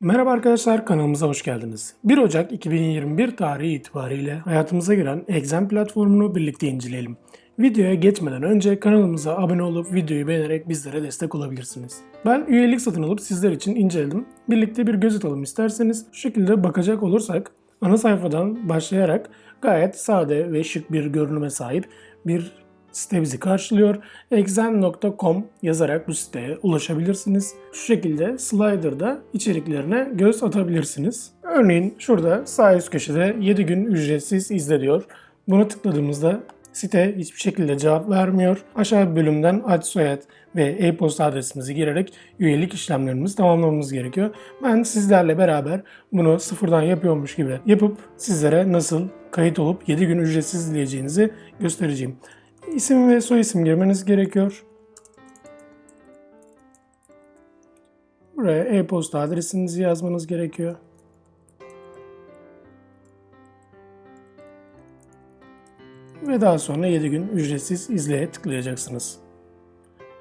Merhaba arkadaşlar kanalımıza hoş geldiniz. 1 Ocak 2021 tarihi itibariyle hayatımıza giren Exam platformunu birlikte inceleyelim. Videoya geçmeden önce kanalımıza abone olup videoyu beğenerek bizlere destek olabilirsiniz. Ben üyelik satın alıp sizler için inceledim. Birlikte bir göz atalım isterseniz şu şekilde bakacak olursak ana sayfadan başlayarak gayet sade ve şık bir görünüme sahip bir site bizi karşılıyor. exam.com yazarak bu siteye ulaşabilirsiniz. Şu şekilde slider'da içeriklerine göz atabilirsiniz. Örneğin şurada sağ üst köşede 7 gün ücretsiz izle diyor. Buna tıkladığımızda site hiçbir şekilde cevap vermiyor. Aşağı bölümden ad soyad ve e-posta adresimizi girerek üyelik işlemlerimizi tamamlamamız gerekiyor. Ben sizlerle beraber bunu sıfırdan yapıyormuş gibi yapıp sizlere nasıl kayıt olup 7 gün ücretsiz izleyeceğinizi göstereceğim. İsim ve soy isim girmeniz gerekiyor. Buraya e-posta adresinizi yazmanız gerekiyor. Ve daha sonra 7 gün ücretsiz izleye tıklayacaksınız.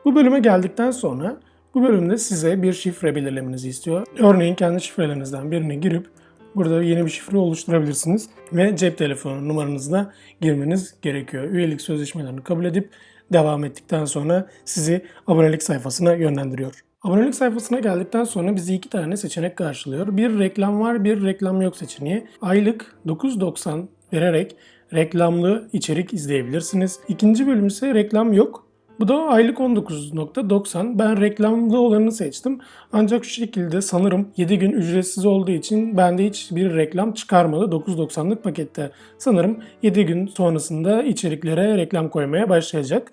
Bu bölüme geldikten sonra bu bölümde size bir şifre belirlemenizi istiyor. Örneğin kendi şifrelerinizden birini girip burada yeni bir şifre oluşturabilirsiniz ve cep telefonu numaranızla girmeniz gerekiyor. Üyelik sözleşmelerini kabul edip devam ettikten sonra sizi abonelik sayfasına yönlendiriyor. Abonelik sayfasına geldikten sonra bizi iki tane seçenek karşılıyor. Bir reklam var, bir reklam yok seçeneği. Aylık 9.90 vererek reklamlı içerik izleyebilirsiniz. İkinci bölüm ise reklam yok. Bu da aylık 19.90. Ben reklamlı olanı seçtim. Ancak şu şekilde sanırım 7 gün ücretsiz olduğu için bende hiçbir reklam çıkarmadı 9.90'lık pakette. Sanırım 7 gün sonrasında içeriklere reklam koymaya başlayacak.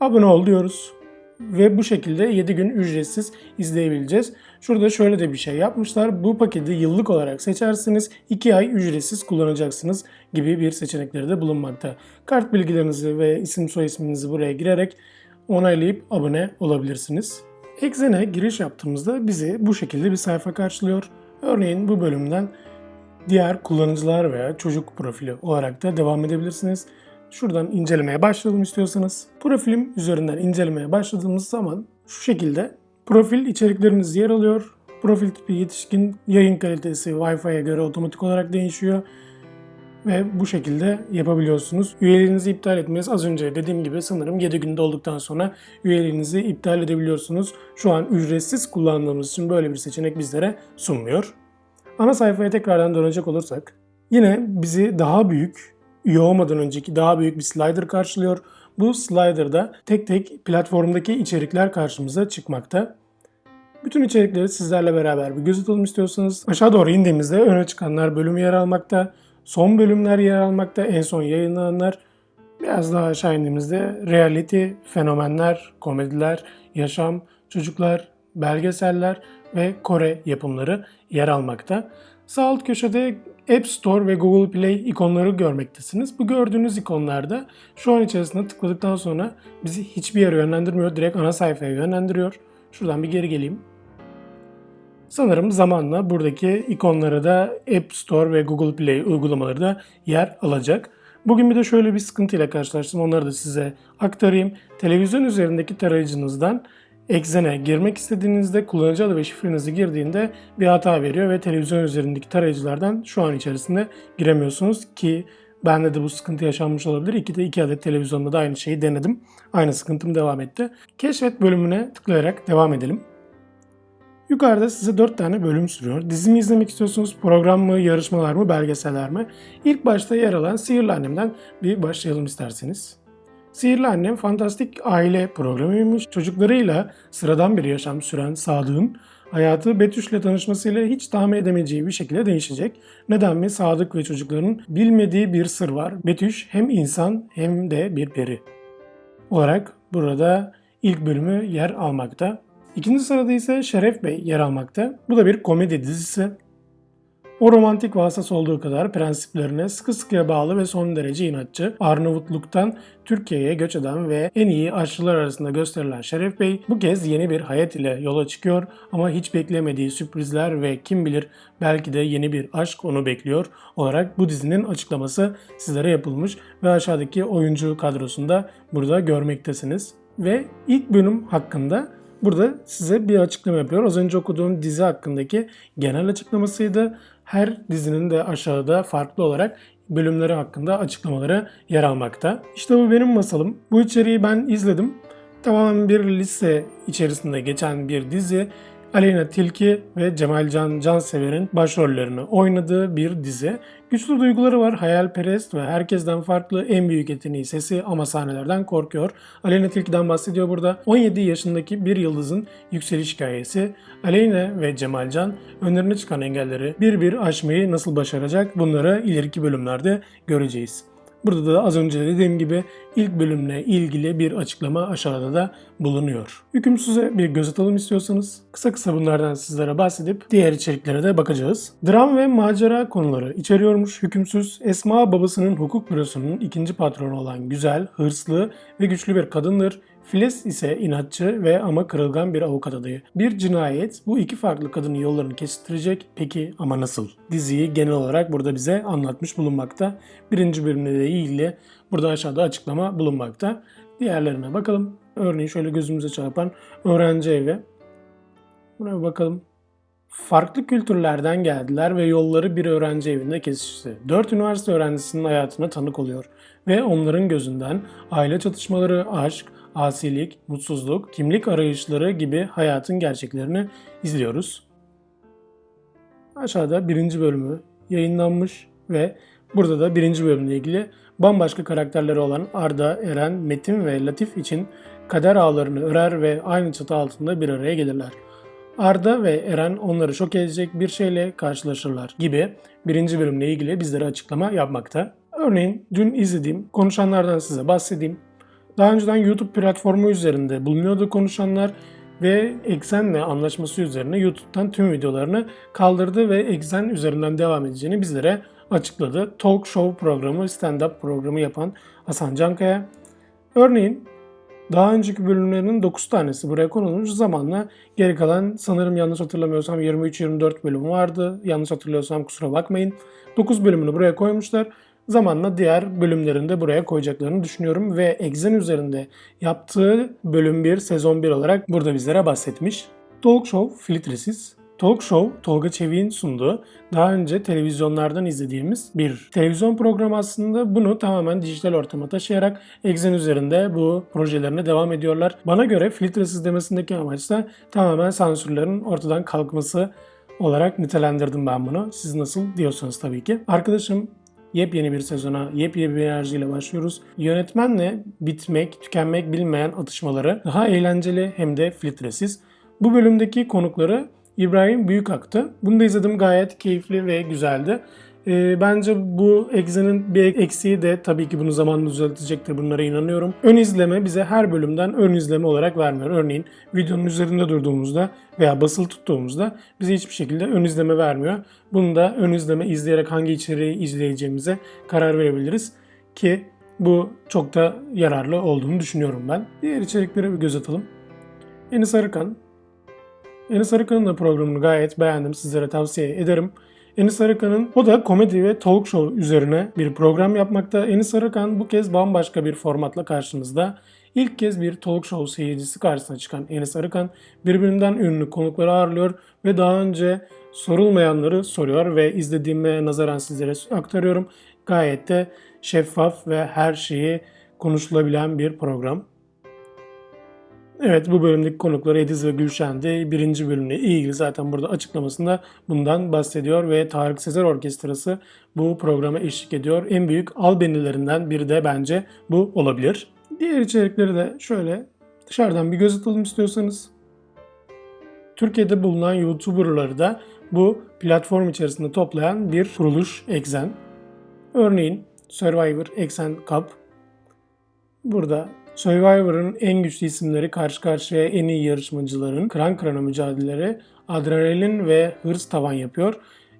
Abone ol diyoruz. Ve bu şekilde 7 gün ücretsiz izleyebileceğiz. Şurada şöyle de bir şey yapmışlar. Bu paketi yıllık olarak seçerseniz 2 ay ücretsiz kullanacaksınız gibi bir seçenekleri de bulunmakta. Kart bilgilerinizi ve isim soy isminizi buraya girerek onaylayıp abone olabilirsiniz. Exen'e giriş yaptığımızda bizi bu şekilde bir sayfa karşılıyor. Örneğin bu bölümden diğer kullanıcılar veya çocuk profili olarak da devam edebilirsiniz. Şuradan incelemeye başlayalım istiyorsanız. Profilim üzerinden incelemeye başladığımız zaman şu şekilde profil içerikleriniz yer alıyor. Profil tipi yetişkin, yayın kalitesi Wi-Fi'ye göre otomatik olarak değişiyor. Ve bu şekilde yapabiliyorsunuz. Üyeliğinizi iptal etmeniz az önce dediğim gibi sanırım 7 günde olduktan sonra üyeliğinizi iptal edebiliyorsunuz. Şu an ücretsiz kullandığımız için böyle bir seçenek bizlere sunmuyor. Ana sayfaya tekrardan dönecek olursak yine bizi daha büyük üye olmadan önceki daha büyük bir slider karşılıyor. Bu slider'da tek tek platformdaki içerikler karşımıza çıkmakta. Bütün içerikleri sizlerle beraber bir göz atalım istiyorsanız aşağı doğru indiğimizde öne çıkanlar bölümü yer almakta. Son bölümler yer almakta. En son yayınlananlar. Biraz daha aşağı indiğimizde reality, fenomenler, komediler, yaşam, çocuklar, belgeseller ve Kore yapımları yer almakta. Sağ alt köşede App Store ve Google Play ikonları görmektesiniz. Bu gördüğünüz ikonlarda şu an içerisinde tıkladıktan sonra bizi hiçbir yere yönlendirmiyor. Direkt ana sayfaya yönlendiriyor. Şuradan bir geri geleyim. Sanırım zamanla buradaki ikonlara da App Store ve Google Play uygulamaları da yer alacak. Bugün bir de şöyle bir sıkıntıyla karşılaştım. Onları da size aktarayım. Televizyon üzerindeki tarayıcınızdan Exen'e girmek istediğinizde kullanıcı adı ve şifrenizi girdiğinde bir hata veriyor ve televizyon üzerindeki tarayıcılardan şu an içerisinde giremiyorsunuz ki bende de bu sıkıntı yaşanmış olabilir. İki de iki adet televizyonda da aynı şeyi denedim. Aynı sıkıntım devam etti. Keşfet bölümüne tıklayarak devam edelim. Yukarıda size 4 tane bölüm sürüyor. Dizi mi izlemek istiyorsunuz, program mı, yarışmalar mı, belgeseller mi? İlk başta yer alan Sihirli Annem'den bir başlayalım isterseniz. Sihirli Annem fantastik aile programıymış. Çocuklarıyla sıradan bir yaşam süren Sadık'ın hayatı Betüş'le tanışmasıyla hiç tahmin edemeyeceği bir şekilde değişecek. Neden mi? Sadık ve çocukların bilmediği bir sır var. Betüş hem insan hem de bir peri olarak burada ilk bölümü yer almakta. İkinci sırada ise Şeref Bey yer almakta. Bu da bir komedi dizisi. O romantik vasıtası olduğu kadar prensiplerine sıkı sıkıya bağlı ve son derece inatçı, Arnavutluk'tan Türkiye'ye göç eden ve en iyi aşçılar arasında gösterilen Şeref Bey bu kez yeni bir hayat ile yola çıkıyor ama hiç beklemediği sürprizler ve kim bilir belki de yeni bir aşk onu bekliyor olarak bu dizinin açıklaması sizlere yapılmış ve aşağıdaki oyuncu kadrosunda burada görmektesiniz. Ve ilk bölüm hakkında burada size bir açıklama yapıyor. Az önce okuduğum dizi hakkındaki genel açıklamasıydı. Her dizinin de aşağıda farklı olarak bölümleri hakkında açıklamaları yer almakta. İşte bu benim masalım. Bu içeriği ben izledim. Tamamen bir lise içerisinde geçen bir dizi. Aleyna Tilki ve Cemalcan Cansever'in başrollerini oynadığı bir dizi. Güçlü duyguları var, hayalperest ve herkesten farklı en büyük yeteneği sesi ama sahnelerden korkuyor. Aleyna Tilki'den bahsediyor burada. 17 yaşındaki bir yıldızın yükseliş hikayesi. Aleyna ve Cemalcan önlerine çıkan engelleri bir bir aşmayı nasıl başaracak bunları ileriki bölümlerde göreceğiz. Burada da az önce dediğim gibi ilk bölümle ilgili bir açıklama aşağıda da bulunuyor. Hükümsüz'e bir göz atalım istiyorsanız kısa kısa bunlardan sizlere bahsedip diğer içeriklere de bakacağız. Dram ve macera konuları içeriyormuş Hükümsüz. Esma babasının hukuk bürosunun ikinci patronu olan güzel, hırslı ve güçlü bir kadındır. Filiz ise inatçı ve ama kırılgan bir avukat adayı. Bir cinayet bu iki farklı kadının yollarını kesiştirecek. Peki ama nasıl? Diziyi genel olarak burada bize anlatmış bulunmakta. Birinci bölümle de ilgili burada aşağıda açıklama bulunmakta. Diğerlerine bakalım. Örneğin şöyle gözümüze çarpan öğrenci evi. Buna bakalım. Farklı kültürlerden geldiler ve yolları bir öğrenci evinde kesişti. Dört üniversite öğrencisinin hayatına tanık oluyor ve onların gözünden aile çatışmaları, aşk, asilik, mutsuzluk, kimlik arayışları gibi hayatın gerçeklerini izliyoruz. Aşağıda birinci bölümü yayınlanmış ve burada da birinci bölümle ilgili bambaşka karakterleri olan Arda, Eren, Metin ve Latif için kader ağlarını örer ve aynı çatı altında bir araya gelirler. Arda ve Eren onları şok edecek bir şeyle karşılaşırlar gibi birinci bölümle ilgili bizlere açıklama yapmakta. Örneğin dün izlediğim konuşanlardan size bahsedeyim. Daha önceden YouTube platformu üzerinde bulunuyordu konuşanlar ve Exen'le anlaşması üzerine YouTube'dan tüm videolarını kaldırdı ve Exen üzerinden devam edeceğini bizlere açıkladı. Talk show programı, stand-up programı yapan Hasan Cankaya. Örneğin daha önceki bölümlerinin 9 tanesi buraya konulmuş. Zamanla geri kalan sanırım yanlış hatırlamıyorsam 23-24 bölüm vardı. Yanlış hatırlıyorsam kusura bakmayın. 9 bölümünü buraya koymuşlar. Zamanla diğer bölümlerinde buraya koyacaklarını düşünüyorum ve Exen üzerinde yaptığı bölüm 1, sezon 1 olarak burada bizlere bahsetmiş. Talk Show filtresiz. Talk Show, Tolga Çevik'in sunduğu, daha önce televizyonlardan izlediğimiz bir televizyon programı aslında. Bunu tamamen dijital ortama taşıyarak Exen üzerinde bu projelerine devam ediyorlar. Bana göre filtresiz demesindeki amaç da tamamen sansürlerin ortadan kalkması olarak nitelendirdim ben bunu. Siz nasıl diyorsanız tabii ki. Arkadaşım Yepyeni bir sezona, yepyeni bir enerjiyle başlıyoruz. Yönetmenle bitmek, tükenmek bilmeyen atışmaları daha eğlenceli hem de filtresiz. Bu bölümdeki konukları İbrahim Büyükak'tı. Bunu da izledim gayet keyifli ve güzeldi. E, bence bu Exe'nin bir eksiği de tabii ki bunu zamanla düzeltecektir. Bunlara inanıyorum. Ön izleme bize her bölümden ön izleme olarak vermiyor. Örneğin videonun üzerinde durduğumuzda veya basılı tuttuğumuzda bize hiçbir şekilde ön izleme vermiyor. Bunu da ön izleme izleyerek hangi içeriği izleyeceğimize karar verebiliriz. Ki bu çok da yararlı olduğunu düşünüyorum ben. Diğer içeriklere bir göz atalım. Enis Arıkan. Enis Arıkan'ın da programını gayet beğendim. Sizlere tavsiye ederim. Enis Arıkan'ın o da komedi ve talk show üzerine bir program yapmakta. Enis Arıkan bu kez bambaşka bir formatla karşımızda. İlk kez bir talk show seyircisi karşısına çıkan Enis Arıkan birbirinden ünlü konukları ağırlıyor ve daha önce sorulmayanları soruyor ve izlediğime nazaran sizlere aktarıyorum. Gayet de şeffaf ve her şeyi konuşulabilen bir program. Evet bu bölümdeki konukları Ediz ve Gülşen'de birinci bölümle ilgili zaten burada açıklamasında bundan bahsediyor ve Tarık Sezer Orkestrası bu programa eşlik ediyor. En büyük albenilerinden biri de bence bu olabilir. Diğer içerikleri de şöyle dışarıdan bir göz atalım istiyorsanız. Türkiye'de bulunan YouTuber'ları da bu platform içerisinde toplayan bir kuruluş Exen. Örneğin Survivor Exen Cup. Burada Survivor'ın en güçlü isimleri karşı karşıya en iyi yarışmacıların kıran kırana mücadeleleri adrenalin ve hırs tavan yapıyor.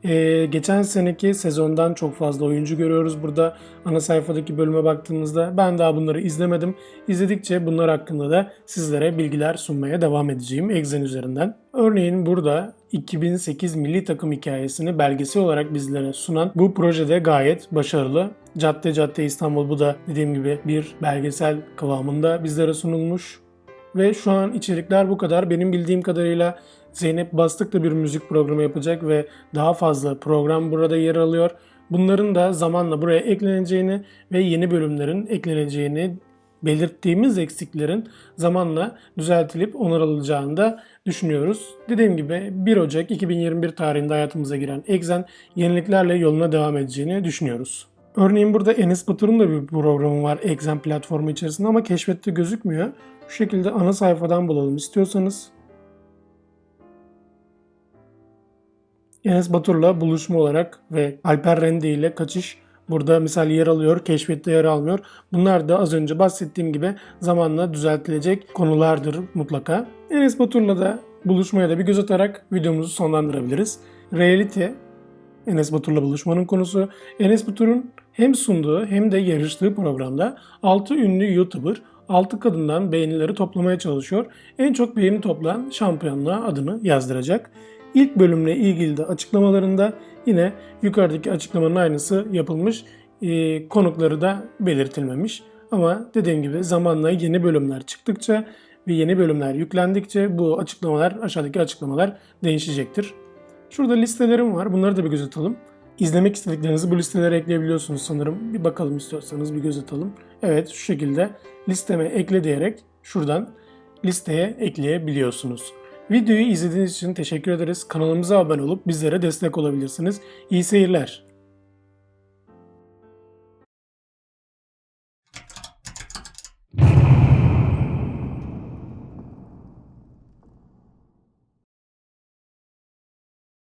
Ee, geçen seneki sezondan çok fazla oyuncu görüyoruz burada ana sayfadaki bölüme baktığımızda. Ben daha bunları izlemedim. İzledikçe bunlar hakkında da sizlere bilgiler sunmaya devam edeceğim Exen üzerinden. Örneğin burada 2008 milli takım hikayesini belgesel olarak bizlere sunan bu projede gayet başarılı. Cadde Cadde İstanbul bu da dediğim gibi bir belgesel kıvamında bizlere sunulmuş Ve şu an içerikler bu kadar. Benim bildiğim kadarıyla Zeynep Bastık da bir müzik programı yapacak ve daha fazla program burada yer alıyor. Bunların da zamanla buraya ekleneceğini ve yeni bölümlerin ekleneceğini belirttiğimiz eksiklerin zamanla düzeltilip onarılacağını da düşünüyoruz. Dediğim gibi 1 Ocak 2021 tarihinde hayatımıza giren Exen yeniliklerle yoluna devam edeceğini düşünüyoruz. Örneğin burada Enes Batur'un da bir programı var Exen platformu içerisinde ama keşfette gözükmüyor. Şu şekilde ana sayfadan bulalım istiyorsanız. Enes Batur'la buluşma olarak ve Alper Rende ile kaçış burada misal yer alıyor, keşfette yer almıyor. Bunlar da az önce bahsettiğim gibi zamanla düzeltilecek konulardır mutlaka. Enes Batur'la da buluşmaya da bir göz atarak videomuzu sonlandırabiliriz. Reality Enes Batur'la buluşmanın konusu. Enes Batur'un hem sunduğu hem de yarıştığı programda 6 ünlü YouTuber 6 kadından beğenileri toplamaya çalışıyor. En çok beğeni toplayan şampiyonluğa adını yazdıracak. İlk bölümle ilgili de açıklamalarında yine yukarıdaki açıklamanın aynısı yapılmış. Ee, konukları da belirtilmemiş. Ama dediğim gibi zamanla yeni bölümler çıktıkça ve yeni bölümler yüklendikçe bu açıklamalar aşağıdaki açıklamalar değişecektir. Şurada listelerim var. Bunları da bir göz atalım. İzlemek istediklerinizi bu listelere ekleyebiliyorsunuz sanırım. Bir bakalım istiyorsanız bir göz atalım. Evet şu şekilde listeme ekle diyerek şuradan listeye ekleyebiliyorsunuz. Videoyu izlediğiniz için teşekkür ederiz. Kanalımıza abone olup bizlere destek olabilirsiniz. İyi seyirler.